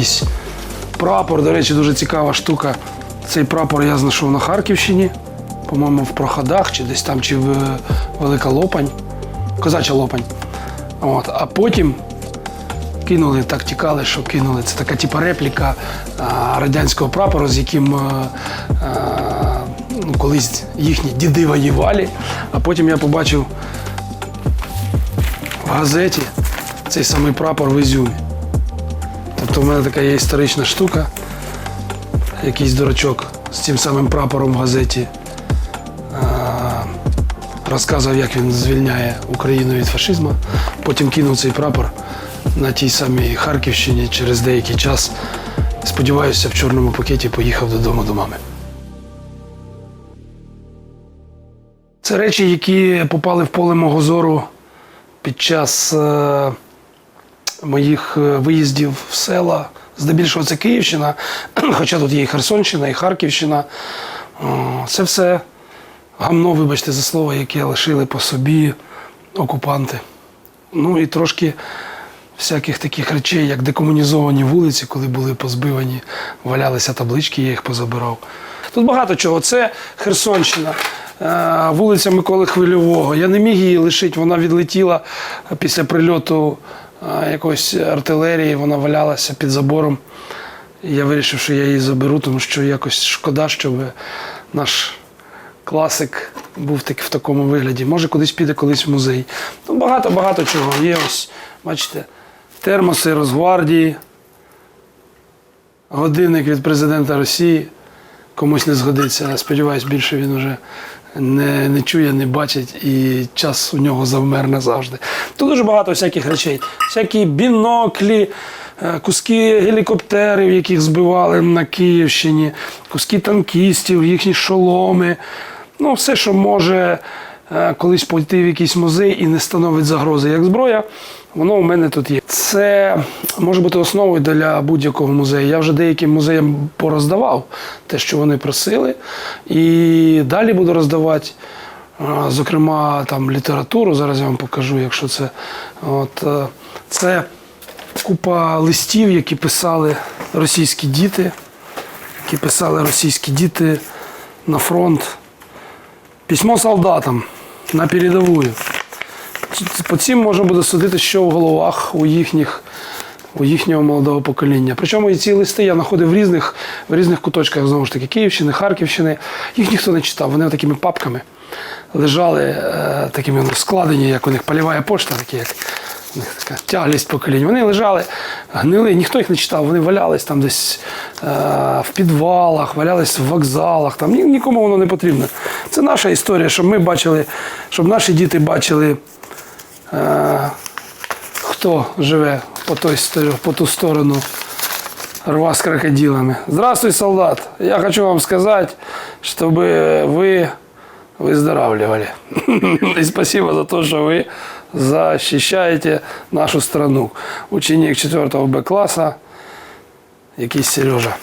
Якийсь прапор. До речі, дуже цікава штука. Цей прапор я знайшов на Харківщині, по-моєму, в проходах, чи десь там, чи в е, Велика Лопань, Козача Лопань. От. А потім кинули, так тікали, що кинули. Це така типа репліка а, радянського прапору, з яким е, а, ну, колись їхні діди воювали. А потім я побачив в газеті цей самий прапор в Ізюмі. Тобто в мене така є історична штука. Якийсь дурачок з цим самим прапором в газеті розказував, як він звільняє Україну від фашизму. Потім кинув цей прапор на тій самій Харківщині через деякий час. Сподіваюся, в чорному пакеті поїхав додому до мами. Це речі, які попали в поле мого зору під час е, моїх е, виїздів в села. Здебільшого це Київщина, хоча тут є і Херсонщина, і Харківщина. Це все гамно, вибачте за слово, яке лишили по собі окупанти. Ну і трошки всяких таких речей, як декомунізовані вулиці, коли були позбивані, валялися таблички, я їх позабирав. Тут багато чого. Це Херсонщина, е, вулиця Миколи Хвильового. Я не міг її лишити, вона відлетіла після прильоту якоїсь артилерії, вона валялася під забором. Я вирішив, що я її заберу, тому що якось шкода, щоб наш класик був в такому вигляді. Може, кудись піде колись в музей. Ну, багато-багато чого. Є ось, бачите, термоси Росгвардії, годинник від президента Росії. Комусь не згодиться. Я сподіваюся, більше він вже не, не чує, не бачить, і час у нього завмер назавжди. Тут дуже багато всяких речей. Всякі біноклі, е, куски гелікоптерів, яких збивали на Київщині, куски танкістів, їхні шоломи. Ну, все, що може колись пойти в якийсь музей і не становить загрози як зброя, воно у мене тут є. Це може бути основою для будь-якого музею. Я вже деяким музеям пороздавав те, що вони просили, і далі буду роздавати. е, Зокрема, там літературу, зараз я вам покажу, якщо це. От, е, це купа листів, які писали російські діти, які писали російські діти на фронт. Письмо солдатам на передовую. По цим можна буде судити, що в головах у їхніх. У їхнього молодого покоління. Причому і ці листи я знаходив в різних, в різних куточках знову ж таки Київщини, Харківщини. Їх ніхто не читав. Вони такими папками лежали, е, такими складені, як у них польова пошта, такі як така тяглість поколінь. Вони лежали, гнили, ніхто їх не читав. Вони валялись там десь е, в підвалах, валялись в вокзалах. Там ні- нікому воно не потрібно. Це наша історія, щоб ми бачили, щоб наші діти бачили. Е, хто живе по, той, сто- по ту сторону рва с крокодилами. Здравствуй, солдат. Я хочу вам сказать, чтобы вы выздоравливали. И спасибо за то, что вы защищаете нашу страну. Ученик 4 Б класса, якийсь Сережа.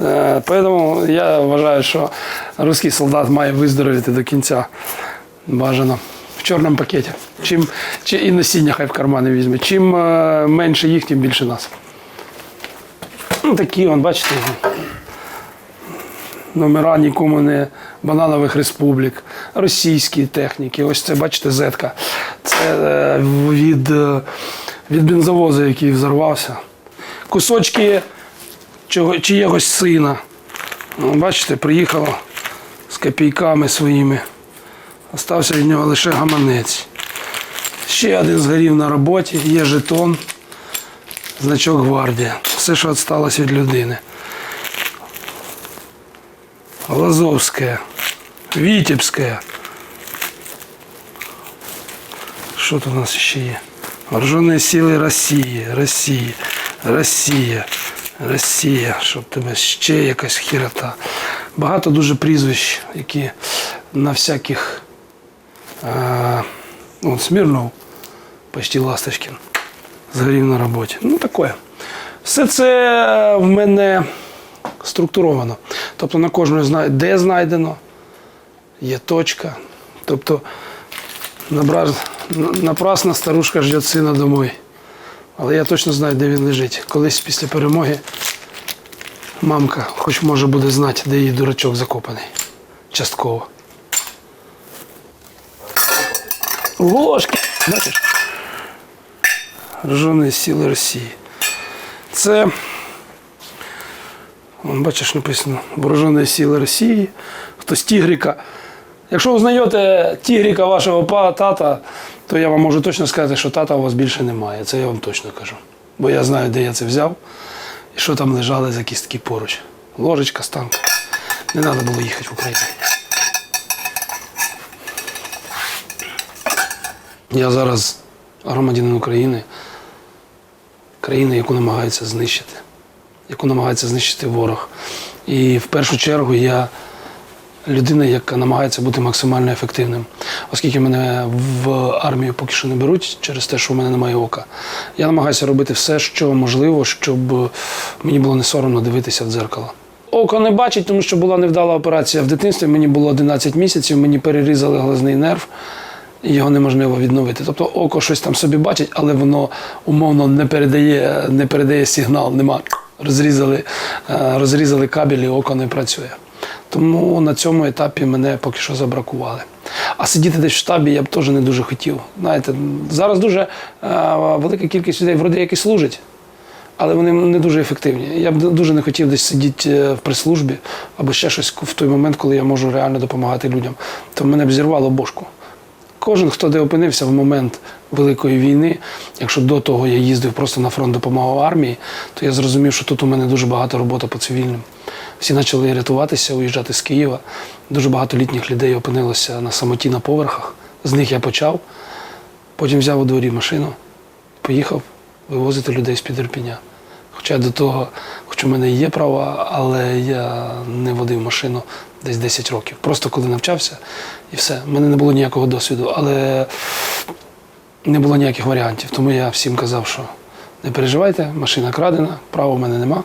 Е, Поэтому я вважаю, що русський солдат має виздоровіти до кінця. Бажано. В чорному пакеті. Чим, чи, і насіння хай в кармани візьме. Чим е, менше їх, тим більше нас. Ну, такі, вон, бачите, номера нікому не бананових республік, російські техніки. Ось це, бачите, зетка. Це е, від, е, від бензовозу, який взорвався. Кусочки чого, чиєгось сина. Бачите, приїхало з копійками своїми. Остався від нього лише гаманець. Ще один згорів на роботі, є жетон, значок гвардія. Все, що відсталося від людини. Лазовське, Вітебське. Що тут у нас ще є? Вооружені сили Росії, Росії, Росія, Росія, щоб тебе ще якась хірота. Багато дуже прізвищ, які на всяких. А, ну, Смірнов, почти Ласточкін, згорів на роботі. Ну, таке. Все це в мене структуровано. Тобто на знаю, де знайдено, є точка. Тобто набра- напрасно старушка ждет сина домой. Але я точно знаю, де він лежить. Колись після перемоги мамка, хоч може буде знати, де її дурачок закопаний. Частково. Ложки, бачиш? Рожоні сили Росії. Це, вон, бачиш, написано Вооружені сили Росії. Хтось Тігріка. Якщо узнаєте Тігріка вашого па- тата, то я вам можу точно сказати, що тата у вас більше немає. Це я вам точно кажу. Бо я знаю, де я це взяв і що там лежали за кістки поруч. Ложечка, станка. Не треба було їхати в Україну. Я зараз громадянин України, країни, яку намагаються знищити, яку намагається знищити ворог. І в першу чергу я людина, яка намагається бути максимально ефективним. Оскільки мене в армію поки що не беруть через те, що в мене немає ока. Я намагаюся робити все, що можливо, щоб мені було не соромно дивитися в дзеркало. Око не бачить, тому що була невдала операція в дитинстві. Мені було 11 місяців, мені перерізали глазний нерв. Його неможливо відновити. Тобто око щось там собі бачить, але воно умовно не передає, не передає сигнал. Нема розрізали, е, розрізали кабель, і око не працює. Тому на цьому етапі мене поки що забракували. А сидіти десь в штабі я б теж не дуже хотів. Знаєте, зараз дуже е, велика кількість людей вроде які служать, але вони не дуже ефективні. Я б дуже не хотів десь сидіти е, в прес-службі або ще щось в той момент, коли я можу реально допомагати людям. То мене б зірвало бошку. Кожен, хто де опинився в момент Великої війни, якщо до того я їздив просто на фронт допомагав армії, то я зрозумів, що тут у мене дуже багато роботи по цивільним. Всі почали рятуватися, уїжджати з Києва. Дуже багато літніх людей опинилося на самоті на поверхах. З них я почав. Потім взяв у дворі машину, поїхав вивозити людей з-під Ірпіня. Хоча до того, хоч у мене є права, але я не водив машину десь 10 років. Просто коли навчався і все. У мене не було ніякого досвіду, але не було ніяких варіантів. Тому я всім казав, що не переживайте, машина крадена, права в мене нема.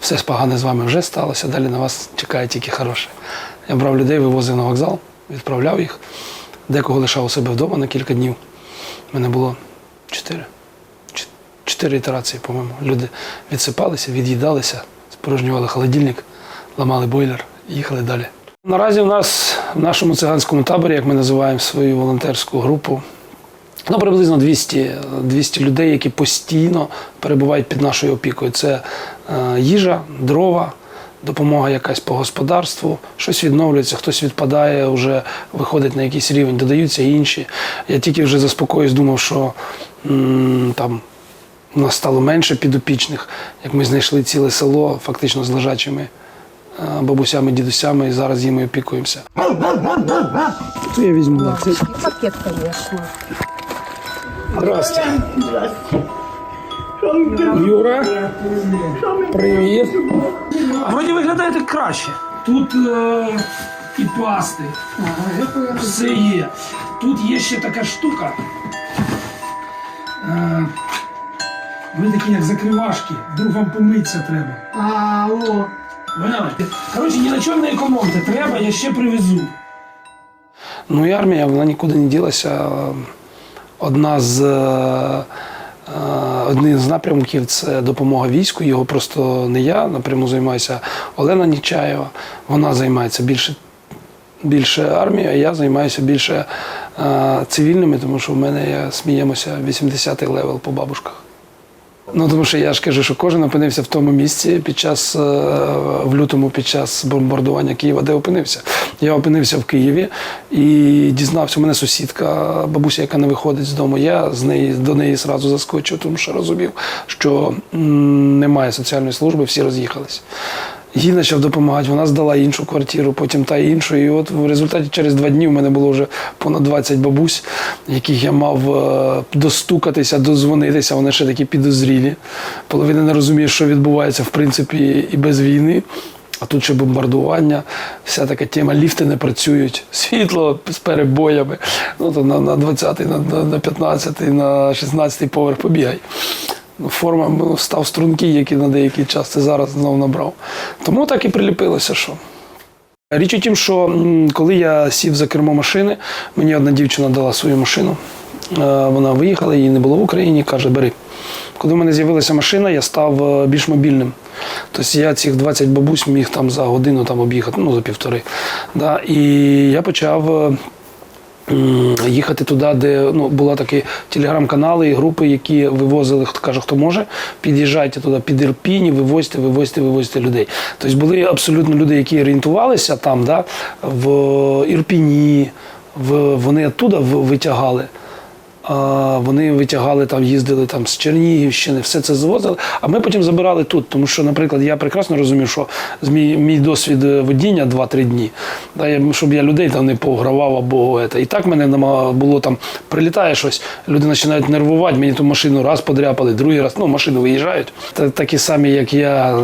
Все погане з вами вже сталося, далі на вас чекає тільки хороше. Я брав людей, вивозив на вокзал, відправляв їх, декого лишав у себе вдома на кілька днів. У мене було чотири. Чот- Чотири ітерації, по-моєму. Люди відсипалися, від'їдалися, спорожнювали холодильник, ламали бойлер і їхали далі. Наразі у нас в нашому циганському таборі, як ми називаємо свою волонтерську групу, ну, приблизно 200, 200 людей, які постійно перебувають під нашою опікою. Це е, їжа, дрова, допомога якась по господарству, щось відновлюється, хтось відпадає, вже виходить на якийсь рівень, додаються інші. Я тільки вже заспокоюсь, думав, що м, там у нас стало менше підопічних, як ми знайшли ціле село, фактично з лежачими е, бабусями, дідусями, і зараз їм опікуємося. То я візьму. Це... Пакет, конечно. Здрасте. Юра. Привіт. А вроді виглядаєте краще. Тут е, і пасти. Все є. Тут є ще така штука. Е, ви такі як закривашки. Вдруг вам помитися треба. А, о. Поняли? Коротше, ні на чому не економте. Треба, я ще привезу. Ну і армія, вона нікуди не ділася. Одна з, е, е, один з напрямків це допомога війську. Його просто не я напряму займаюся Олена Нічаєва. Вона займається більше, більше армією, а я займаюся більше е, цивільними, тому що в мене я сміємося 80-й левел по бабушках. Ну, тому що я ж кажу, що кожен опинився в тому місці під час е, в лютому, під час бомбардування Києва, де опинився. Я опинився в Києві і дізнався, у мене сусідка, бабуся, яка не виходить з дому. Я з неї до неї зразу заскочив, тому що розумів, що немає соціальної служби, всі роз'їхались. Їй почав допомагати, вона здала іншу квартиру, потім та іншу. І от в результаті через два дні в мене було вже понад 20 бабусь, яких я мав е, достукатися, дозвонитися. Вони ще такі підозрілі. Половина не розуміє, що відбувається в принципі і без війни. А тут ще бомбардування, вся така тема, ліфти не працюють, світло з перебоями. Ну то на, на 20-й, на, на, на 15-й, на 16-й поверх побігай. Форма став стрункий, який на деякий час це зараз знову набрав. Тому так і приліпилося, що. Річ у тім, що коли я сів за кермо машини, мені одна дівчина дала свою машину. Е, Вона виїхала, її не було в Україні, каже, бери. Коли в мене з'явилася машина, я став е, більш мобільним. Тобто я цих 20 бабусь міг там за годину там об'їхати, ну за півтори. Да? І я почав. Їхати туди, де ну, були такі телеграм-канали і групи, які вивозили, хто каже, хто може, під'їжджайте туди під Ірпіні, вивозьте, вивозьте, вивозьте людей. Тобто були абсолютно люди, які орієнтувалися там, да, в Ірпіні, в, вони оттуда витягали. Вони витягали там, їздили там з Чернігівщини, все це завозили. А ми потім забирали тут. Тому що, наприклад, я прекрасно розумів, що мій, мій досвід е, водіння 2-3 дні, да, щоб я людей там не погравав або це. І так мене було там, прилітає щось, люди починають нервувати, мені ту машину раз подряпали, другий раз, ну, машини виїжджають. Та, такі самі, як я,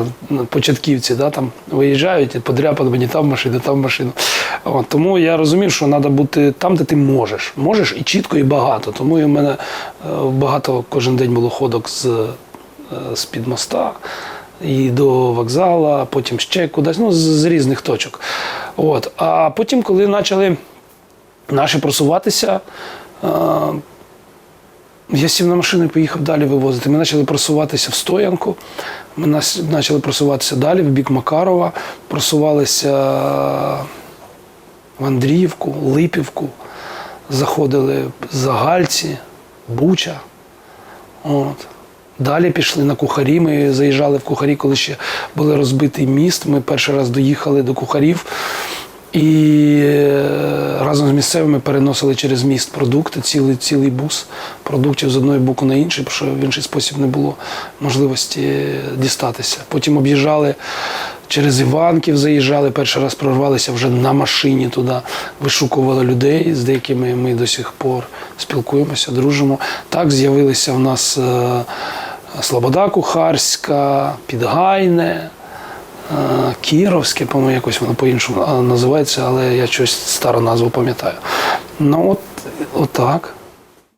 початківці, да, там виїжджають і подряпали мені там машину, там машину. От, тому я розумів, що треба бути там, де ти можеш. Можеш і чітко, і багато. Тому і в мене е, багато кожен день було ходок з, е, з-під моста і до вокзалу, потім ще кудись, ну, з, з різних точок. От. А потім, коли почали наші просуватися, е, я сів на машину і поїхав далі вивозити. Ми почали просуватися в Стоянку, ми почали просуватися далі в бік Макарова, просувалися в Андріївку, Липівку, заходили за Гальці, Буча. От. Далі пішли на кухарі. Ми заїжджали в кухарі, коли ще були розбитий міст. Ми перший раз доїхали до кухарів і е, разом з місцевими переносили через міст продукти, цілий, цілий бус продуктів з одної боку на інший, тому що в інший спосіб не було можливості дістатися. Потім об'їжджали через Іванків, заїжджали, перший раз прорвалися вже на машині туди, вишукували людей, з деякими ми до сих пор спілкуємося, дружимо. Так з'явилися в нас е, Слобода Кухарська, Підгайне. Е, Кіровське, по-моєму, якось воно по-іншому називається, але я щось стару назву пам'ятаю. Ну, от, отак.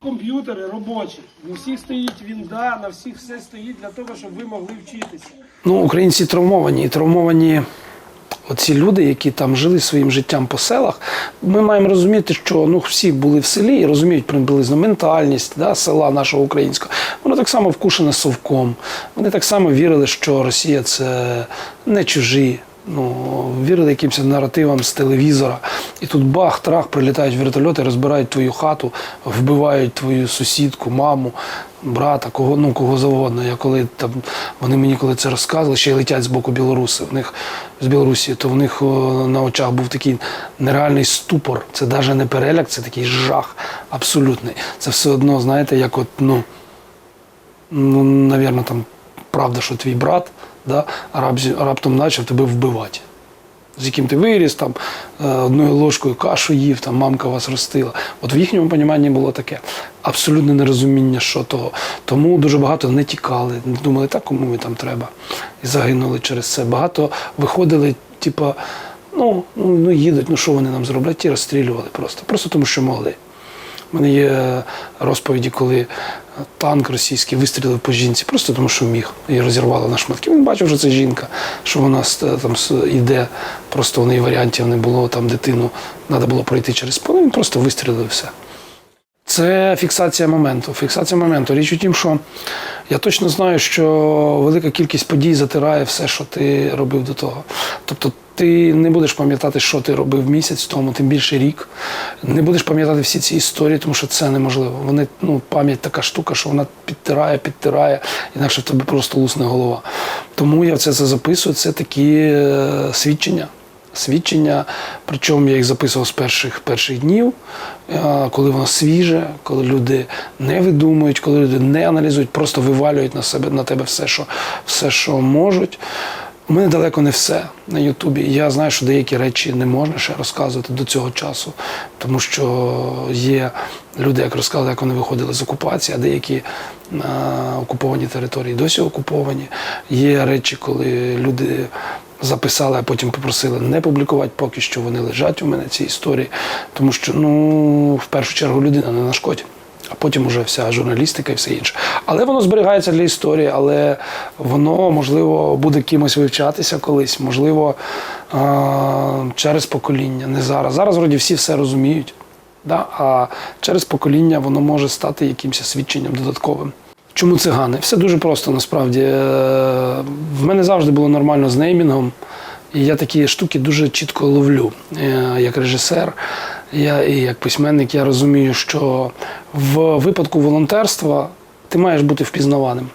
Комп'ютери робочі. На всіх стоїть вінда, на всіх все стоїть для того, щоб ви могли вчитися. Ну, українці травмовані. І травмовані оці люди, які там жили своїм життям по селах. Ми маємо розуміти, що ну, всі були в селі і розуміють приблизно ментальність да, села нашого українського. Воно так само вкушене совком. Вони так само вірили, що Росія це не чужі. Ну, вірили якимось наративам з телевізора. І тут бах, трах, прилітають вертольоти, розбирають твою хату, вбивають твою сусідку, маму, брата, кого, ну, кого завгодно. Я коли там, вони мені коли це розказували, ще й летять з боку білоруси. В них з Білорусі, то в них о, на очах був такий нереальний ступор. Це навіть не переляк, це такий жах абсолютний. Це все одно, знаєте, як от, ну, ну, навірно, там правда, що твій брат, да, раптом почав тебе вбивати. З яким ти виріс, там, е, одною ложкою кашу їв, там, мамка вас ростила. От в їхньому поніманні було таке абсолютне нерозуміння, що того. Тому дуже багато не тікали, не думали, так кому ми там треба. І загинули через це. Багато виходили, типа, ну, ну, їдуть, ну що вони нам зроблять? Ті розстрілювали просто. Просто тому, що могли. У мене є розповіді, коли танк російський вистрілив по жінці, просто тому що міг і розірвало на шматки. Він бачив, що це жінка, що вона там йде, просто у неї варіантів не було, там дитину треба було пройти через поле, він просто вистрілив все. Це фіксація моменту. Фіксація моменту. Річ у тім, що я точно знаю, що велика кількість подій затирає все, що ти робив до того. Тобто ти не будеш пам'ятати, що ти робив місяць тому, тим більше рік. Не будеш пам'ятати всі ці історії, тому що це неможливо. Вони, ну, пам'ять така штука, що вона підтирає, підтирає, інакше в тебе просто лусне голова. Тому я це, це записую. Це такі е, свідчення свідчення, причому я їх записував з перших перших днів, е, коли воно свіже, коли люди не видумують, коли люди не аналізують, просто вивалюють на себе на тебе все, що, все, що можуть. У мене далеко не все на Ютубі. Я знаю, що деякі речі не можна ще розказувати до цього часу, тому що є люди, як розказали, як вони виходили з окупації, а деякі е, окуповані території досі окуповані. Є речі, коли люди записали, а потім попросили не публікувати, поки що вони лежать у мене ці історії, тому що ну в першу чергу людина не нашкодить. А потім уже вся журналістика і все інше. Але воно зберігається для історії, але воно, можливо, буде кимось вивчатися колись, можливо, через покоління, не зараз. Зараз вроді всі все розуміють. Да? А через покоління воно може стати якимось свідченням додатковим. Чому цигани? Все дуже просто насправді. Е, В мене завжди було нормально з неймінгом. І я такі штуки дуже чітко ловлю. Е, Як режисер, я і як письменник, я розумію, що в випадку волонтерства ти маєш бути впізнаваним.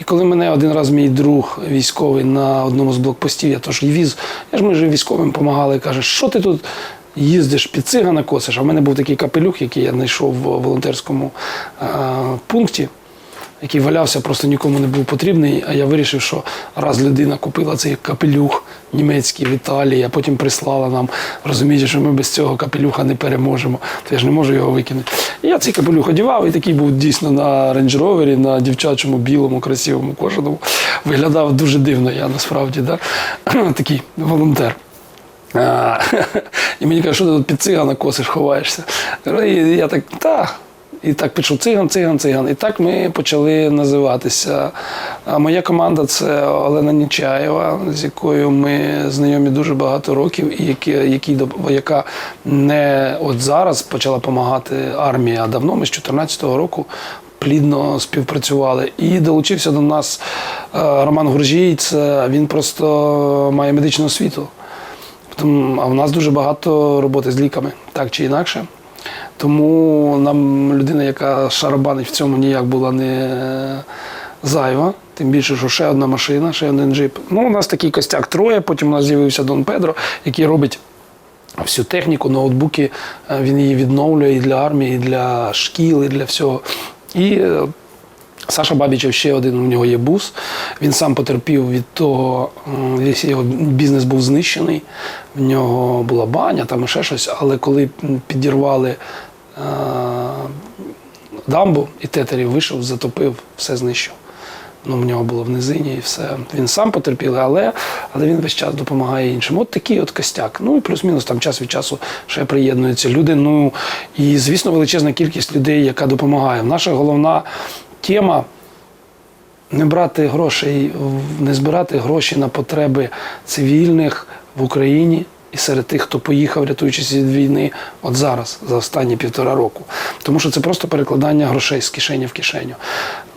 І коли мене один раз мій друг військовий на одному з блокпостів, я теж віз, я ж ми ж військовим допомагали, каже, що ти тут їздиш під цигана косиш? А в мене був такий капелюх, який я знайшов в волонтерському е, пункті який валявся, просто нікому не був потрібний. А я вирішив, що раз людина купила цей капелюх німецький в Італії, а потім прислала нам, розуміючи, що ми без цього капелюха не переможемо, то я ж не можу його викинути. І я цей капелюх одягав, і такий був дійсно на рейндж-ровері, на дівчачому, білому, красивому кожаному. Виглядав дуже дивно, я насправді, да? такий волонтер. І мені кажуть, що ти тут під цигана косиш, ховаєшся. І я так, так. І так пишу циган, циган, циган. І так ми почали називатися. А моя команда це Олена Нічаєва, з якою ми знайомі дуже багато років, і які, які, яка не от зараз почала допомагати армії, а давно ми з 2014 року. Плідно співпрацювали. І долучився до нас е, Роман Гуржій. Це він просто має медичну освіту. А в нас дуже багато роботи з ліками, так чи інакше. Тому нам людина, яка шарабанить в цьому ніяк була не зайва. Тим більше, що ще одна машина, ще один джип. Ну, у нас такий костяк троє, потім у нас з'явився Дон Педро, який робить всю техніку, ноутбуки. Е, Він її відновлює і для армії, і для шкіл, і для всього. І е, Саша Бабічев ще один, у нього є бус. Він сам потерпів від того, його бізнес був знищений. В нього була баня, там і ще щось. Але коли підірвали е, дамбу і тетерів вийшов, затопив, все знищив. Ну, в нього було в низині і все. Він сам потерпів, але, але він весь час допомагає іншим. От такий от костяк. Ну і плюс-мінус там час від часу ще приєднуються люди. Ну і звісно, величезна кількість людей, яка допомагає. Наша головна тема не брати грошей, не збирати гроші на потреби цивільних в Україні і серед тих, хто поїхав, рятуючись від війни, от зараз, за останні півтора року. Тому що це просто перекладання грошей з кишені в кишеню.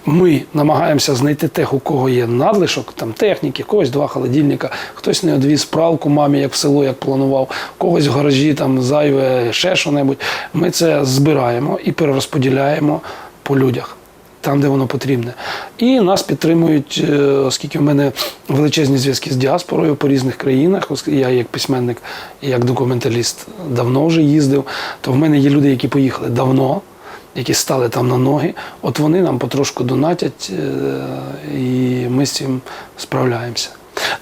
Ми намагаємося знайти тих, у кого є надлишок, там техніки, когось два холодильника, хтось не одвіз пралку мамі, як в село, як планував, когось в гаражі там зайве, ще що-небудь. Ми це збираємо і перерозподіляємо по людях там, де воно потрібне. І нас підтримують, е, оскільки в мене величезні зв'язки з діаспорою по різних країнах. Я як письменник як документаліст давно вже їздив. То в мене є люди, які поїхали давно, які стали там на ноги. От вони нам потрошку донатять, е, і ми з цим справляємося.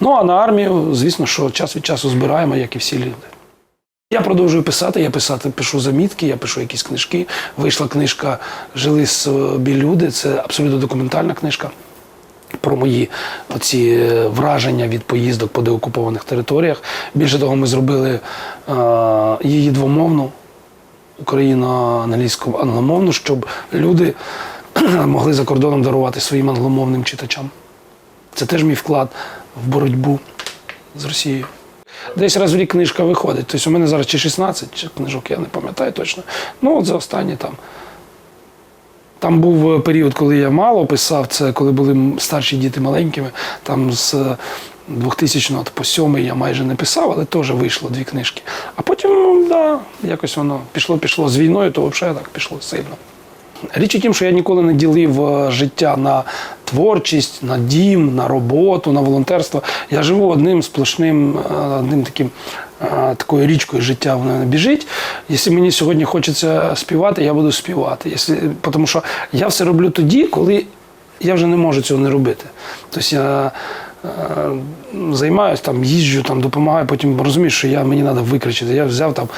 Ну а на армію, звісно, що час від часу збираємо, як і всі люди. Я продовжую писати, я писати, пишу замітки, я пишу якісь книжки. Вийшла книжка Жили собі люди. Це абсолютно документальна книжка про мої оці е, враження від поїздок по деокупованих територіях. Більше того, ми зробили е, її двомовну, україно-англійську англомовну, щоб люди могли за кордоном дарувати своїм англомовним читачам. Це теж мій вклад в боротьбу з Росією. Десь раз в рік книжка виходить. Тобто у мене зараз чи 16 чи книжок, я не пам'ятаю точно. Ну, от за останні там. Там був е, період, коли я мало писав, це коли були старші діти маленькими. Там з е, 2000 по 7 я майже не писав, але теж вийшло дві книжки. А потім, да, якось воно пішло-пішло з війною, то взагалі так пішло сильно. Річ у тім, що я ніколи не ділив е, життя на творчість, на дім, на роботу, на волонтерство. Я живу одним сплошним, е, одним таким е, такою річкою життя вона біжить. Якщо мені сьогодні хочеться співати, я буду співати. Якщо, тому що я все роблю тоді, коли я вже не можу цього не робити. Тобто я займаюся, там, їжджу, там, допомагаю, потім розумію, що я, мені треба викричити. Я взяв там,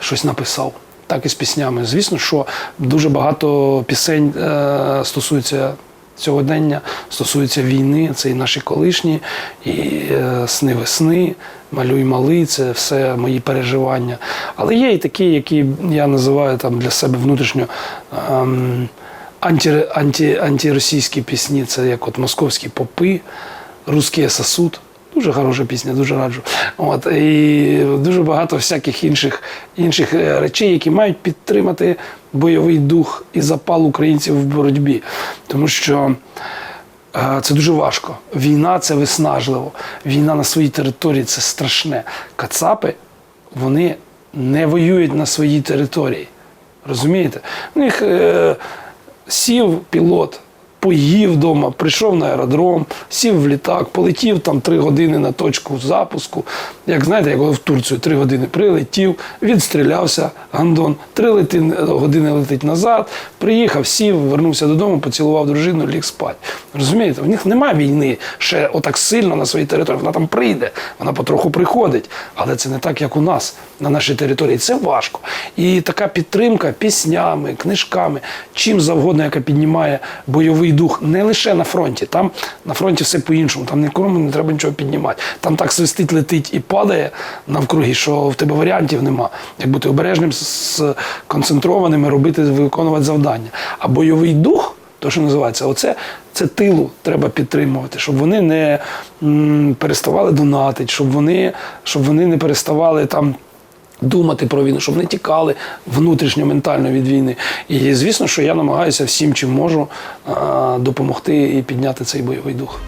щось написав. Так і з піснями. Звісно, що дуже багато пісень е, стосується сьогодення, стосується війни, це і наші колишні, і е, сни весни, малюй малий, це все мої переживання. Але є і такі, які я називаю там для себе внутрішньо. Ем, анті, анті, антиросійські пісні, це як от московські попи, русський сосуд. Дуже хороша пісня, дуже раджу. От, і дуже багато всяких інших, інших е, речей, які мають підтримати бойовий дух і запал українців в боротьбі. Тому що е, це дуже важко. Війна це виснажливо. Війна на своїй території це страшне. Кацапи вони не воюють на своїй території. Розумієте? У них е, сів пілот, поїв вдома, прийшов на аеродром, сів в літак, полетів там три години на точку запуску. Як знаєте, як в Турцію три години прилетів, відстрілявся, гандон, три години летить назад, приїхав, сів, вернувся додому, поцілував дружину, ліг спать. Розумієте, в них немає війни ще отак сильно на своїй території. Вона там прийде, вона потроху приходить. Але це не так, як у нас на нашій території. Це важко. І така підтримка піснями, книжками, чим завгодно, яка піднімає бойовий дух не лише на фронті. Там на фронті все по-іншому. Там нікому не треба нічого піднімати. Там так свистить, летить і падає навкруги, що в тебе варіантів нема. Як бути обережним, с- концентрованим робити, виконувати завдання. А бойовий дух. То, що називається, оце це тилу треба підтримувати, щоб вони не м, переставали донатити, щоб вони, щоб вони не переставали там думати про війну, щоб не тікали внутрішньо ментально від війни. І звісно, що я намагаюся всім, чим можу, допомогти і підняти цей бойовий дух.